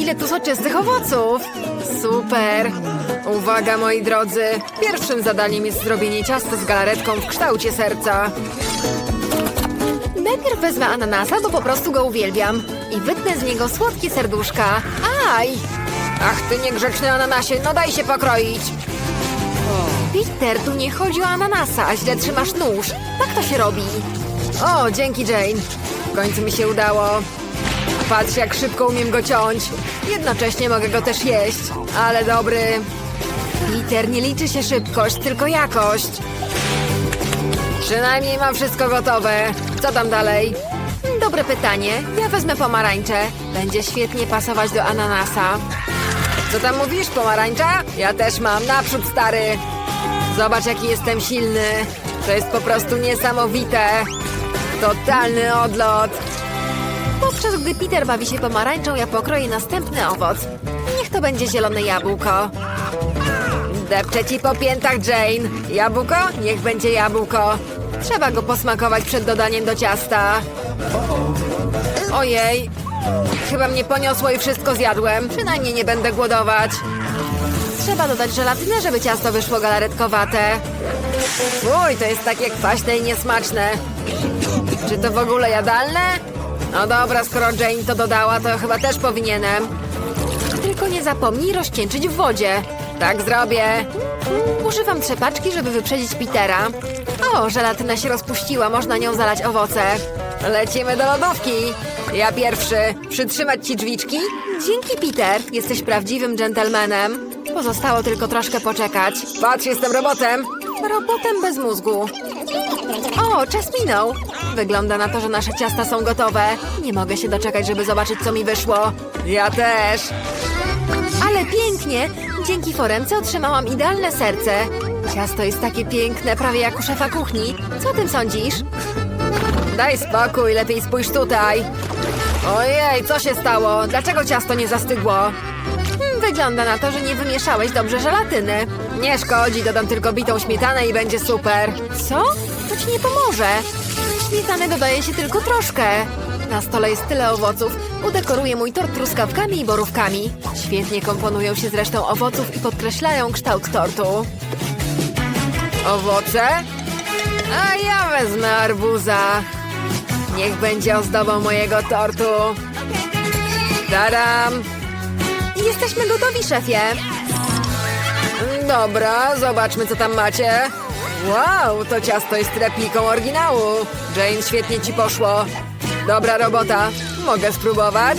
ile tu soczystych owoców! Super! Uwaga, moi drodzy! Pierwszym zadaniem jest zrobienie ciasta z galaretką w kształcie serca. Najpierw wezmę ananasa, bo po prostu go uwielbiam. I wytnę z niego słodkie serduszka. Aj! Ach, ty niegrzeczny ananasie, no daj się pokroić! Peter, tu nie chodzi o ananasa, a źle trzymasz nóż. Tak to się robi. O, dzięki Jane. W końcu mi się udało. Patrz, jak szybko umiem go ciąć. Jednocześnie mogę go też jeść. Ale dobry. Peter, nie liczy się szybkość, tylko jakość. Przynajmniej mam wszystko gotowe. Co tam dalej? Dobre pytanie. Ja wezmę pomarańcze. Będzie świetnie pasować do ananasa. Co tam mówisz, pomarańcza? Ja też mam. Naprzód, stary. Zobacz, jaki jestem silny. To jest po prostu niesamowite. Totalny odlot. Podczas gdy Peter bawi się pomarańczą, ja pokroję następny owoc. Niech to będzie zielone jabłko. Depczę ci po piętach, Jane. Jabłko? Niech będzie jabłko. Trzeba go posmakować przed dodaniem do ciasta. Ojej. Chyba mnie poniosło i wszystko zjadłem. Przynajmniej nie będę głodować. Trzeba dodać żelatynę, żeby ciasto wyszło galaretkowate. Uj, to jest takie kwaśne i niesmaczne. Czy to w ogóle jadalne? No dobra, skoro Jane to dodała, to chyba też powinienem. Tylko nie zapomnij rozcieńczyć w wodzie. Tak zrobię. Używam trzepaczki, żeby wyprzedzić Petera. O, żelatyna się rozpuściła, można nią zalać owoce. Lecimy do lodówki. Ja pierwszy. Przytrzymać ci drzwiczki? Dzięki, Peter. Jesteś prawdziwym dżentelmenem. Pozostało tylko troszkę poczekać. Patrz, jestem robotem. Robotem bez mózgu. O, czas minął. Wygląda na to, że nasze ciasta są gotowe. Nie mogę się doczekać, żeby zobaczyć, co mi wyszło. Ja też. Ale pięknie! Dzięki foremce otrzymałam idealne serce. Ciasto jest takie piękne, prawie jak u szefa kuchni. Co o tym sądzisz? Daj spokój, lepiej spójrz tutaj. Ojej, co się stało? Dlaczego ciasto nie zastygło? Hmm, wygląda na to, że nie wymieszałeś dobrze żelatyny. Nie szkodzi, dodam tylko bitą śmietanę i będzie super. Co? To ci nie pomoże. Śmietany dodaje się tylko troszkę. Na stole jest tyle owoców. Udekoruję mój tort truskawkami i borówkami. Świetnie komponują się z resztą owoców i podkreślają kształt tortu. Owoce? A ja wezmę arbuza. Niech będzie ozdobą mojego tortu. Taram! Jesteśmy gotowi, szefie. Dobra, zobaczmy, co tam macie. Wow, to ciasto jest repliką oryginału. Jane, świetnie ci poszło. Dobra robota. Mogę spróbować?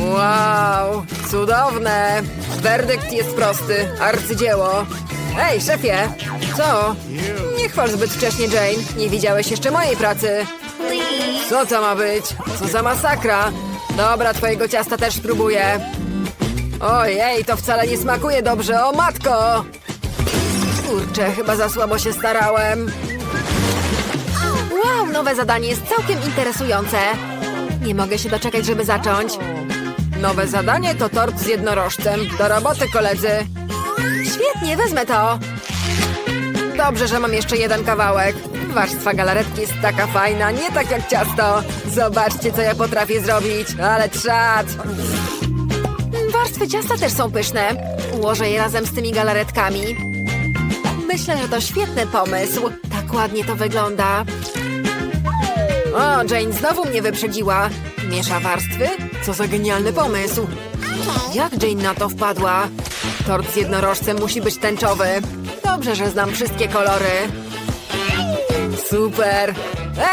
Wow, cudowne. Werdykt jest prosty. Arcydzieło. Ej, szefie! Co? Nie chwal zbyt wcześnie, Jane. Nie widziałeś jeszcze mojej pracy. Co to ma być? Co za masakra? Dobra, twojego ciasta też spróbuję. Ojej, to wcale nie smakuje dobrze, o matko! Kurczę, chyba za słabo się starałem. Wow, nowe zadanie jest całkiem interesujące. Nie mogę się doczekać, żeby zacząć. Nowe zadanie to tort z jednorożcem. Do roboty, koledzy. Świetnie, wezmę to. Dobrze, że mam jeszcze jeden kawałek. Warstwa galaretki jest taka fajna, nie tak jak ciasto. Zobaczcie, co ja potrafię zrobić. Ale trzad. Warstwy ciasta też są pyszne. Ułożę je razem z tymi galaretkami. Myślę, że to świetny pomysł. Tak ładnie to wygląda. O, Jane znowu mnie wyprzedziła. Miesza warstwy? Co za genialny pomysł. Jak Jane na to wpadła? Tort z jednorożcem musi być tęczowy. Dobrze, że znam wszystkie kolory. Super.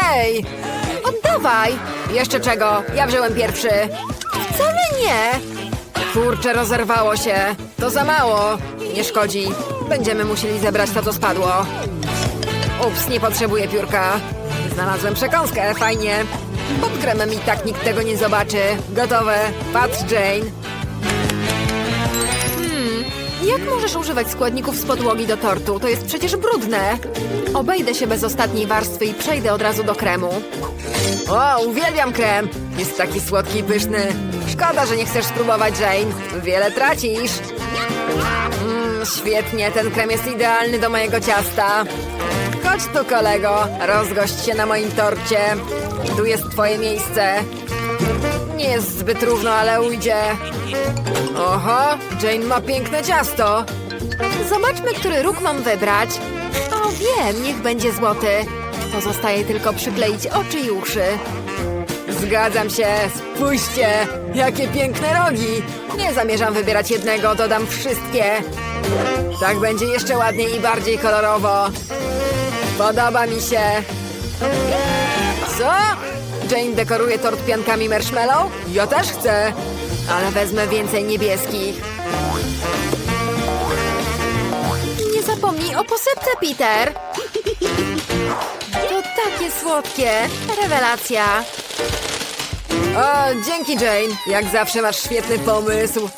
Ej! Oddawaj! Jeszcze czego? Ja wziąłem pierwszy. Wcale nie. Kurczę, rozerwało się. To za mało. Nie szkodzi. Będziemy musieli zebrać to, co spadło. Ups, nie potrzebuję piórka. Znalazłem przekąskę, fajnie. Pod kremem i tak nikt tego nie zobaczy. Gotowe. Patrz, Jane. Hmm, jak możesz używać składników z podłogi do tortu? To jest przecież brudne. Obejdę się bez ostatniej warstwy i przejdę od razu do kremu. O, uwielbiam krem. Jest taki słodki i pyszny. Szkoda, że nie chcesz spróbować, Jane. Wiele tracisz. Świetnie, ten krem jest idealny do mojego ciasta. Chodź tu, kolego. Rozgość się na moim torcie. Tu jest twoje miejsce. Nie jest zbyt równo, ale ujdzie. Oho, Jane ma piękne ciasto. Zobaczmy, który róg mam wybrać. O, wiem, niech będzie złoty. Pozostaje tylko przykleić oczy i uszy. Zgadzam się, spójrzcie, jakie piękne rogi. Nie zamierzam wybierać jednego, dodam wszystkie. Tak będzie jeszcze ładniej i bardziej kolorowo. Podoba mi się. Co? Jane dekoruje tort piankami marshmallow? Ja też chcę. Ale wezmę więcej niebieskich. Nie zapomnij o posypce, Peter. To takie słodkie. Rewelacja. O, dzięki, Jane. Jak zawsze masz świetny pomysł.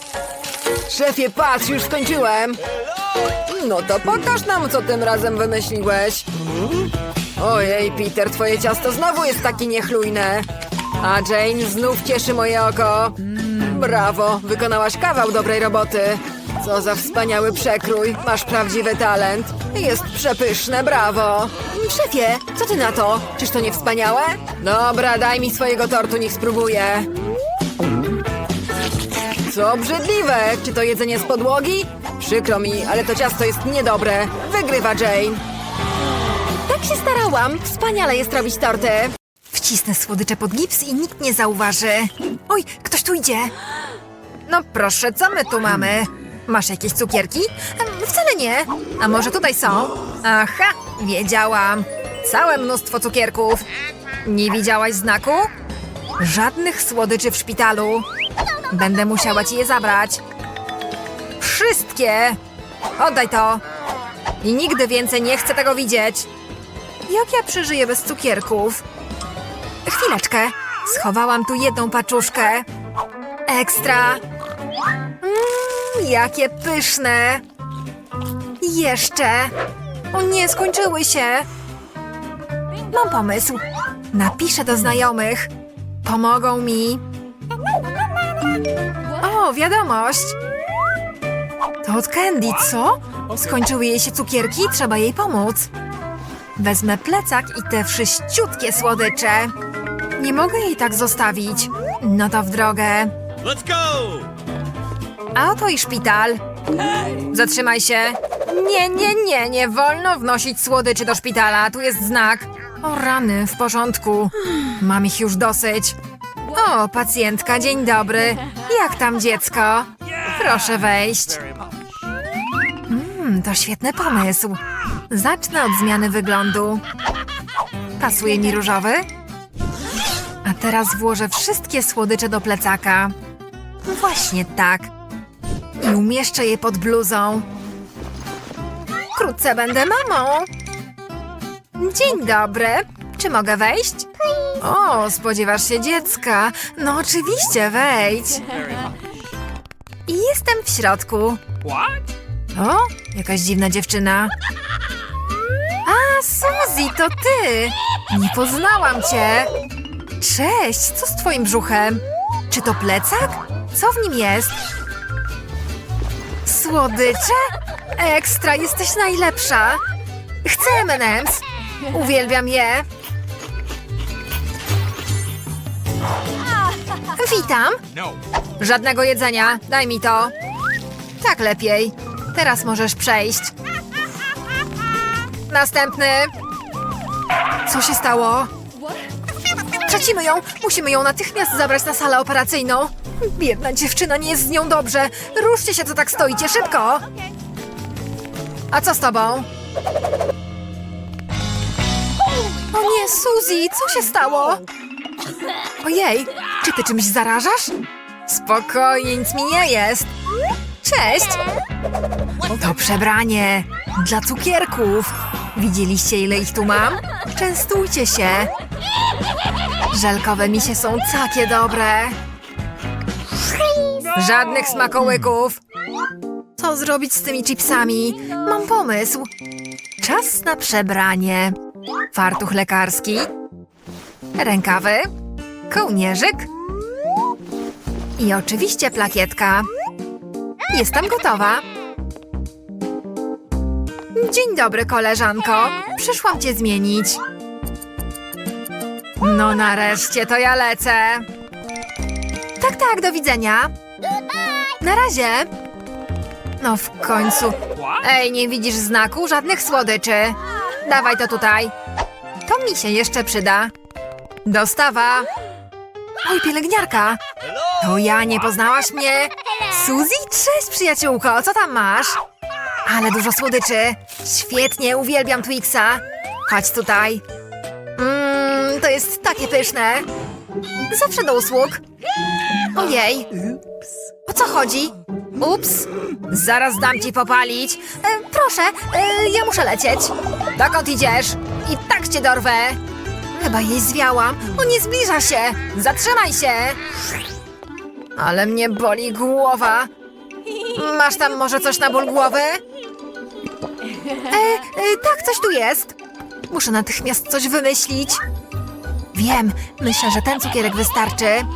Szefie, patrz, już skończyłem. No to pokaż nam, co tym razem wymyśliłeś. Ojej, Peter, twoje ciasto znowu jest takie niechlujne. A Jane znów cieszy moje oko. Brawo, wykonałaś kawał dobrej roboty. Co za wspaniały przekrój. Masz prawdziwy talent. Jest przepyszne, brawo. Szefie, co ty na to? Czyż to nie wspaniałe? Dobra, daj mi swojego tortu, niech spróbuję. Co obrzydliwe! Czy to jedzenie z podłogi? Przykro mi, ale to ciasto jest niedobre. Wygrywa Jane. Tak się starałam. Wspaniale jest robić torty. Wcisnę słodycze pod gips i nikt nie zauważy. Oj, ktoś tu idzie. No proszę, co my tu mamy? Masz jakieś cukierki? Wcale nie. A może tutaj są? Aha, wiedziałam. Całe mnóstwo cukierków. Nie widziałaś znaku? Żadnych słodyczy w szpitalu. Będę musiała ci je zabrać. Wszystkie! Oddaj to! I nigdy więcej nie chcę tego widzieć. Jak ja przeżyję bez cukierków? Chwileczkę. Schowałam tu jedną paczuszkę. Ekstra. Mmm, jakie pyszne. Jeszcze. O nie, skończyły się. Mam pomysł. Napiszę do znajomych. Pomogą mi. O, wiadomość. To od Candy, co? Skończyły jej się cukierki, trzeba jej pomóc. Wezmę plecak i te wszyściutkie słodycze. Nie mogę jej tak zostawić. No to w drogę. Let's go! A oto i szpital. Zatrzymaj się. Nie, nie, nie, nie wolno wnosić słodyczy do szpitala. Tu jest znak. O rany, w porządku. Mam ich już dosyć. O, pacjentka, dzień dobry. Jak tam dziecko? Proszę wejść. Mm, to świetny pomysł. Zacznę od zmiany wyglądu. Pasuje mi różowy? A teraz włożę wszystkie słodycze do plecaka. Właśnie tak. I umieszczę je pod bluzą. Wkrótce będę mamą. Dzień dobry. Czy mogę wejść? O, spodziewasz się dziecka. No oczywiście, wejdź. I jestem w środku. O, jakaś dziwna dziewczyna. A, Suzy, to ty! Nie poznałam cię. Cześć, co z twoim brzuchem? Czy to plecak? Co w nim jest? Słodycze? Ekstra, jesteś najlepsza. Chcę M&M's. Uwielbiam je. Witam. Żadnego jedzenia, daj mi to. Tak lepiej. Teraz możesz przejść. Następny. Co się stało? Tracimy ją. Musimy ją natychmiast zabrać na salę operacyjną. Biedna dziewczyna, nie jest z nią dobrze. Ruszcie się, co tak stoicie, szybko. A co z tobą? O nie, Suzy, co się stało? Ojej, czy ty czymś zarażasz? Spokojnie, nic mi nie jest. Cześć! To przebranie dla cukierków. Widzieliście, ile ich tu mam? Częstujcie się. Żelkowe misie są takie dobre. Żadnych smakołyków. Co zrobić z tymi chipsami? Mam pomysł. Czas na przebranie. Fartuch lekarski. Rękawy. Kołnierzyk. I oczywiście plakietka. Jestem gotowa. Dzień dobry, koleżanko. Przyszłam cię zmienić. No nareszcie, to ja lecę. Tak, tak, do widzenia. Na razie. No w końcu. Ej, nie widzisz znaku? Żadnych słodyczy. Dawaj to tutaj. To mi się jeszcze przyda. Dostawa. Oj, pielęgniarka. To ja, nie poznałaś mnie? Suzy? Cześć, przyjaciółko, co tam masz? Ale dużo słodyczy. Świetnie, uwielbiam Twixa. Chodź tutaj. Mmm, to jest takie pyszne. Zawsze do usług. Ojej. O co chodzi? Ups. Zaraz dam ci popalić. E, proszę, e, ja muszę lecieć. Dokąd idziesz? I tak cię dorwę. Chyba jej zwiałam. O, nie zbliża się. Zatrzymaj się. Ale mnie boli głowa. Masz tam może coś na ból głowy? E, e, tak, coś tu jest. Muszę natychmiast coś wymyślić. Wiem, myślę, że ten cukierek wystarczy. Mm,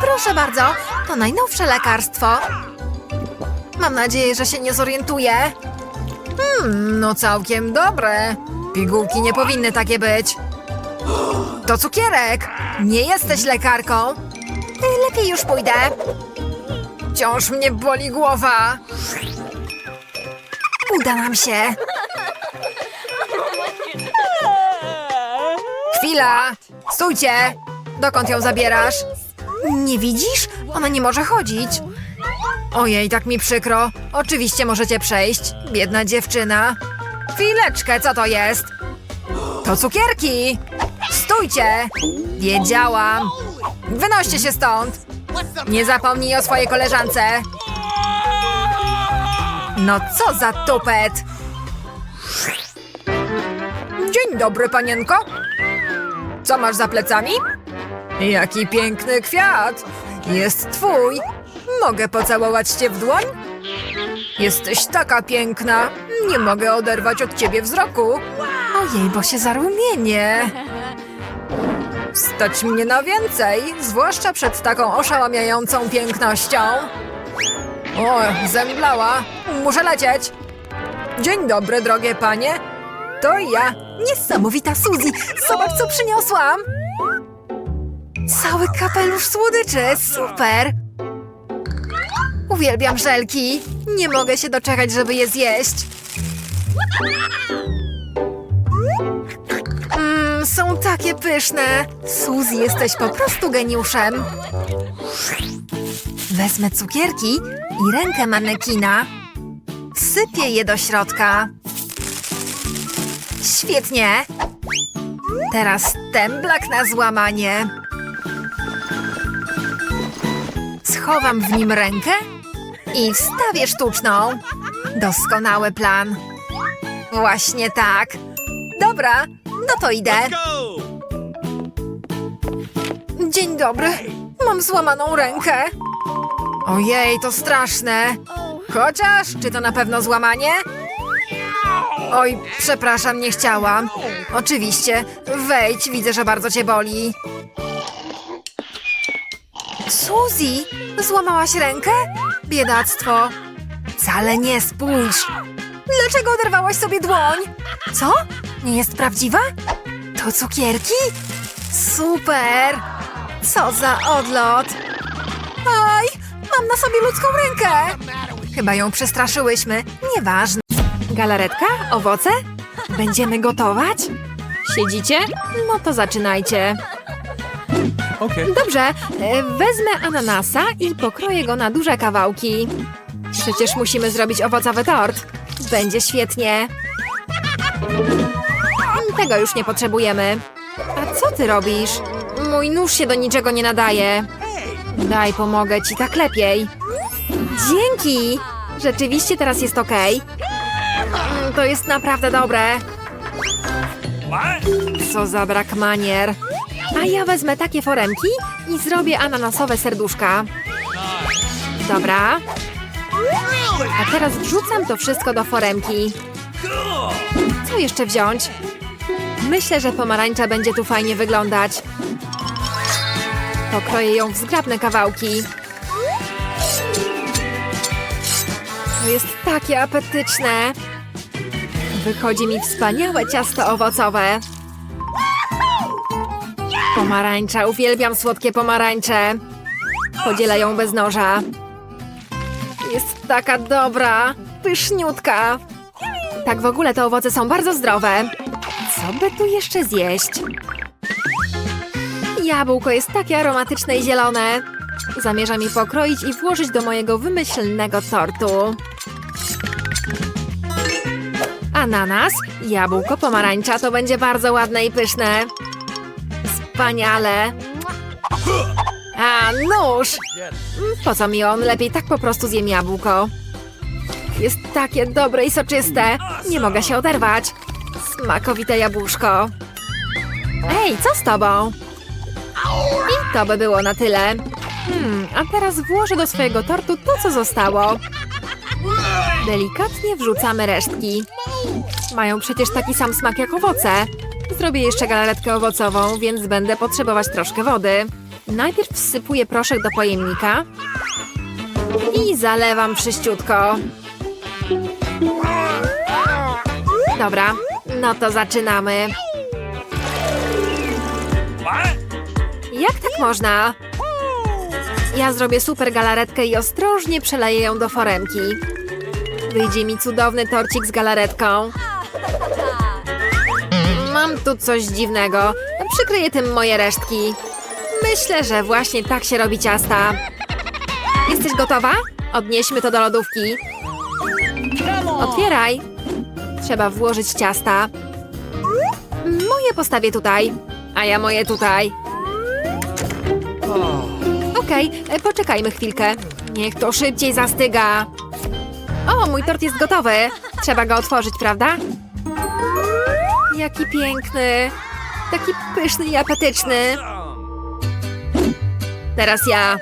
Proszę bardzo, to najnowsze lekarstwo. Mam nadzieję, że się nie zorientuję. Hmm, no całkiem dobre. Pigułki nie powinny takie być. To cukierek. Nie jesteś lekarką. Y, Lepiej już pójdę. Wciąż mnie boli głowa. Uda nam się. Chwila! Stójcie! Dokąd ją zabierasz? Nie widzisz? Ona nie może chodzić. Ojej, tak mi przykro. Oczywiście możecie przejść. Biedna dziewczyna. Chwileczkę, co to jest? To cukierki! Stójcie! Wiedziałam! Wynoście się stąd! Nie zapomnij o swojej koleżance! No co za tupet! Dzień dobry, panienko! Co masz za plecami? Jaki piękny kwiat! Jest twój! Mogę pocałować cię w dłoń? Jesteś taka piękna! Nie mogę oderwać od ciebie wzroku! Ojej, bo się zarumienię! Stać mnie na więcej, zwłaszcza przed taką oszałamiającą pięknością. O, zemdlała. Muszę lecieć. Dzień dobry, drogie panie. To ja, niesamowita Suzy. Zobacz, co przyniosłam. Cały kapelusz słodyczy, super. Uwielbiam żelki. Nie mogę się doczekać, żeby je zjeść. Mmm, są takie pyszne. Suzy, jesteś po prostu geniuszem. Wezmę cukierki i rękę manekina. Sypię je do środka. Świetnie. Teraz temblak na złamanie. Schowam w nim rękę i wstawię sztuczną. Doskonały plan. Właśnie tak. Dobra, no to idę. Dzień dobry. Mam złamaną rękę. Ojej, to straszne. Chociaż, czy to na pewno złamanie? Oj, przepraszam, nie chciałam. Oczywiście, wejdź, widzę, że bardzo cię boli. Suzy, złamałaś rękę? Biedactwo. Wcale nie, spójrz. Dlaczego oderwałaś sobie dłoń? Co? Nie jest prawdziwa? To cukierki? Super! Co za odlot! Aj, mam na sobie ludzką rękę! Chyba ją przestraszyłyśmy. Nieważne. Galaretka? Owoce? Będziemy gotować? Siedzicie? No to zaczynajcie. Okay. Dobrze, e, wezmę ananasa i pokroję go na duże kawałki. Przecież musimy zrobić owocowy tort. Będzie świetnie. Tego już nie potrzebujemy. A co ty robisz? Mój nóż się do niczego nie nadaje. Daj, pomogę ci, tak lepiej. Dzięki! Rzeczywiście teraz jest ok. To jest naprawdę dobre. Co za brak manier. A ja wezmę takie foremki i zrobię ananasowe serduszka. Dobra. A teraz wrzucam to wszystko do foremki. Co jeszcze wziąć? Myślę, że pomarańcza będzie tu fajnie wyglądać. Pokroję ją w zgrabne kawałki. To jest takie apetyczne. Wychodzi mi wspaniałe ciasto owocowe. Pomarańcza, uwielbiam słodkie pomarańcze. Podzielę ją bez noża. Jest taka dobra, pyszniutka. Tak w ogóle te owoce są bardzo zdrowe. Co by tu jeszcze zjeść? Jabłko jest takie aromatyczne i zielone. Zamierzam je pokroić i włożyć do mojego wymyślnego tortu. Ananas, jabłko, pomarańcza to będzie bardzo ładne i pyszne. Wspaniale. A, nóż! Mm, Po co mi on? Lepiej tak po prostu zjem jabłko. Jest takie dobre i soczyste. Nie mogę się oderwać. Smakowite jabłuszko. Ej, co z tobą? I to by było na tyle. Hmm, a teraz włożę do swojego tortu to, co zostało. Delikatnie wrzucamy resztki. Mają przecież taki sam smak jak owoce. Zrobię jeszcze galaretkę owocową, więc będę potrzebować troszkę wody. Najpierw wsypuję proszek do pojemnika i zalewam wszyściutko. Dobra, no to zaczynamy. Jak tak można? Ja zrobię super galaretkę i ostrożnie przeleję ją do foremki. Wyjdzie mi cudowny torcik z galaretką. Mam tu coś dziwnego. Przykryję tym moje resztki. Myślę, że właśnie tak się robi ciasta. Jesteś gotowa? Odnieśmy to do lodówki. Otwieraj. Trzeba włożyć ciasta. Moje postawię tutaj, a ja moje tutaj. Okej, e, poczekajmy chwilkę. Niech to szybciej zastyga. O, mój tort jest gotowy. Trzeba go otworzyć, prawda? Jaki piękny. Taki pyszny i apetyczny. Teraz ja.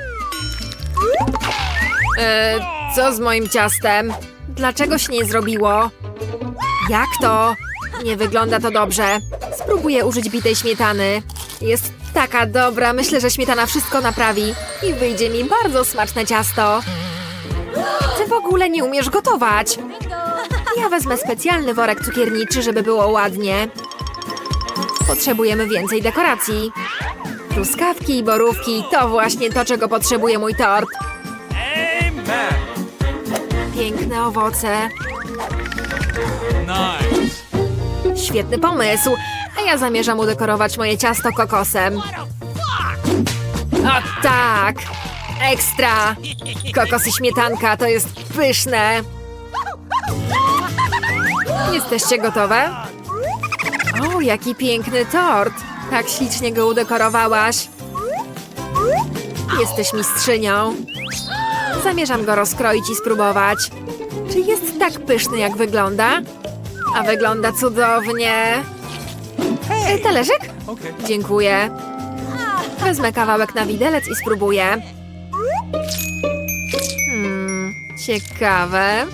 E, co z moim ciastem? Dlaczego się nie zrobiło? Jak to? Nie wygląda to dobrze. Spróbuję użyć bitej śmietany. Jest taka dobra, myślę, że śmietana wszystko naprawi i wyjdzie mi bardzo smaczne ciasto. Ty w ogóle nie umiesz gotować. Ja wezmę specjalny worek cukierniczy, żeby było ładnie. Potrzebujemy więcej dekoracji. Truskawki i borówki to właśnie to, czego potrzebuje mój tort. Piękne owoce. Świetny pomysł. A ja zamierzam udekorować moje ciasto kokosem. O tak! Ekstra! Kokos i śmietanka to jest pyszne. Jesteście gotowe? O, jaki piękny tort! Tak ślicznie go udekorowałaś. Jesteś mistrzynią. Zamierzam go rozkroić i spróbować. Czy jest tak pyszny, jak wygląda? A wygląda cudownie. E, Talerzyk? Okay. Dziękuję. Wezmę kawałek na widelec i spróbuję. Hmm, ciekawe.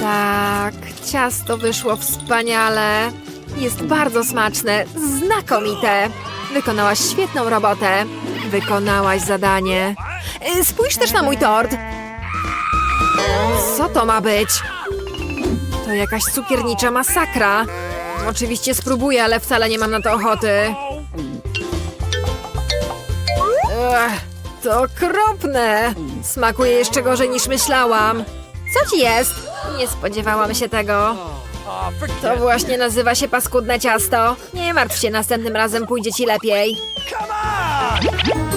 Tak, ciasto wyszło wspaniale. Jest bardzo smaczne, znakomite. Wykonałaś świetną robotę. Wykonałaś zadanie. E, Spójrz też na mój tort. Co to ma być? To jakaś cukiernicza masakra. Oczywiście spróbuję, ale wcale nie mam na to ochoty. Ech, to okropne. Smakuje jeszcze gorzej niż myślałam. Co ci jest? Nie spodziewałam się tego. To właśnie nazywa się paskudne ciasto. Nie martw się, następnym razem pójdzie ci lepiej.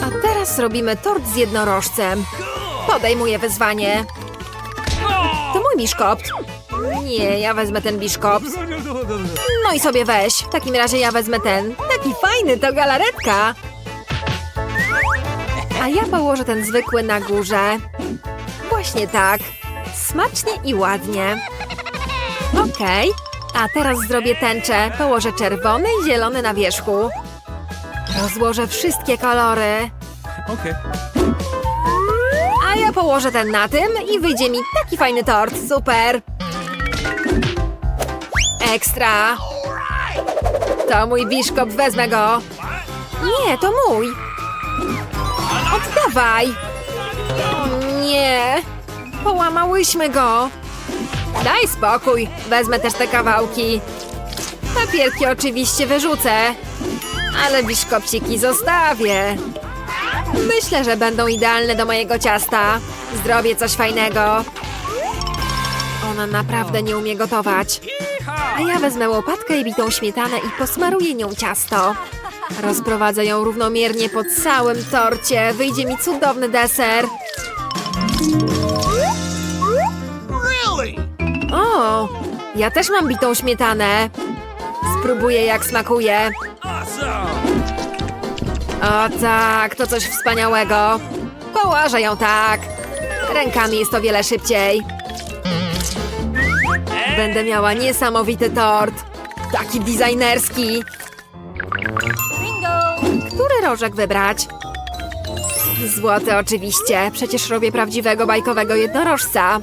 A teraz robimy tort z jednorożcem. Podejmuję wyzwanie. To mój biszkopt. Nie, ja wezmę ten biszkopt. No i sobie weź. W takim razie ja wezmę ten. Taki fajny, to galaretka. A ja położę ten zwykły na górze. Właśnie tak. Smacznie i ładnie. Okej. A teraz zrobię tęczę. Położę czerwony i zielony na wierzchu. Rozłożę wszystkie kolory. Okay. A ja położę ten na tym i wyjdzie mi taki fajny tort. Super! Ekstra! To mój biszkop, wezmę go. Nie, to mój. Oddawaj! Nie! Połamałyśmy go. Daj spokój, wezmę też te kawałki. Papierki oczywiście wyrzucę, ale biszkopciki zostawię. Myślę, że będą idealne do mojego ciasta. Zrobię coś fajnego. Ona naprawdę nie umie gotować. A ja wezmę łopatkę i bitą śmietanę i posmaruję nią ciasto. Rozprowadzę ją równomiernie po całym torcie. Wyjdzie mi cudowny deser. O, ja też mam bitą śmietanę. Spróbuję jak smakuje. O tak, to coś wspaniałego. Położę ją tak. Rękami jest o wiele szybciej. Będę miała niesamowity tort. Taki designerski. Który rożek wybrać? Złoty oczywiście. Przecież robię prawdziwego bajkowego jednorożca.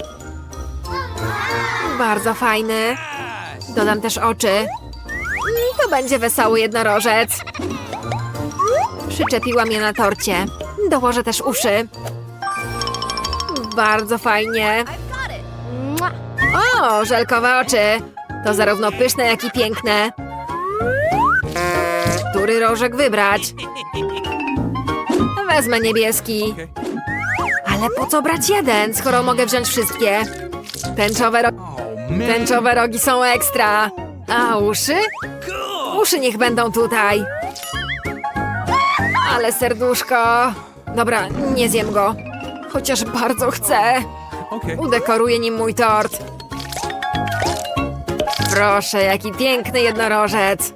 Bardzo fajny. Dodam też oczy. To będzie wesoły jednorożec. Przyczepiłam je na torcie. Dołożę też uszy. Bardzo fajnie. O, żelkowe oczy. To zarówno pyszne, jak i piękne. Który rożek wybrać? Wezmę niebieski. Ale po co brać jeden, skoro mogę wziąć wszystkie? Tęczowe, ro. Tęczowe rogi są ekstra. A uszy? Uszy niech będą tutaj. Ale serduszko. Dobra, nie zjem go. Chociaż bardzo chcę. Udekoruję nim mój tort. Proszę, jaki piękny jednorożec.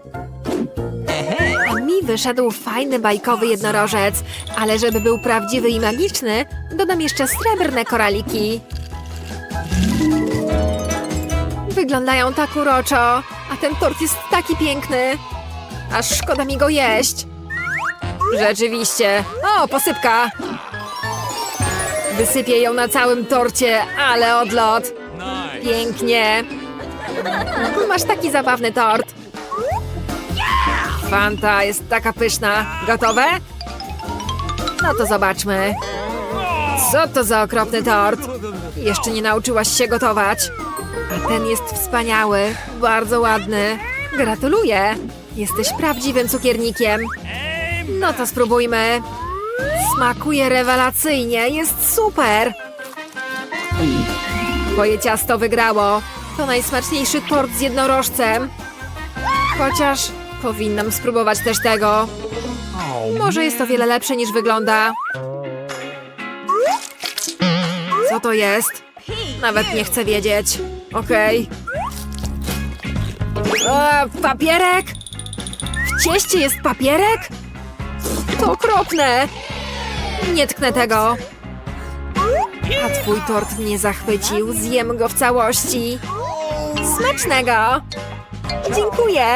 A mi wyszedł fajny bajkowy jednorożec, ale żeby był prawdziwy i magiczny, dodam jeszcze srebrne koraliki. Wyglądają tak uroczo, a ten tort jest taki piękny. Aż szkoda mi go jeść. Rzeczywiście. O, posypka. Wysypię ją na całym torcie, ale odlot. Pięknie. Masz taki zabawny tort. Fanta jest taka pyszna. Gotowe? No to zobaczmy. Co to za okropny tort? Jeszcze nie nauczyłaś się gotować. A ten jest wspaniały, bardzo ładny. Gratuluję. Jesteś prawdziwym cukiernikiem. No to spróbujmy. Smakuje rewelacyjnie, jest super. Twoje ciasto wygrało. To najsmaczniejszy tort z jednorożcem. Chociaż powinnam spróbować też tego. Może jest to wiele lepsze niż wygląda. Co to jest? Nawet nie chcę wiedzieć. Okej. E, Papierek? W cieście jest papierek? To okropne. Nie tknę tego. A twój tort mnie zachwycił. Zjem go w całości. Smacznego! Dziękuję!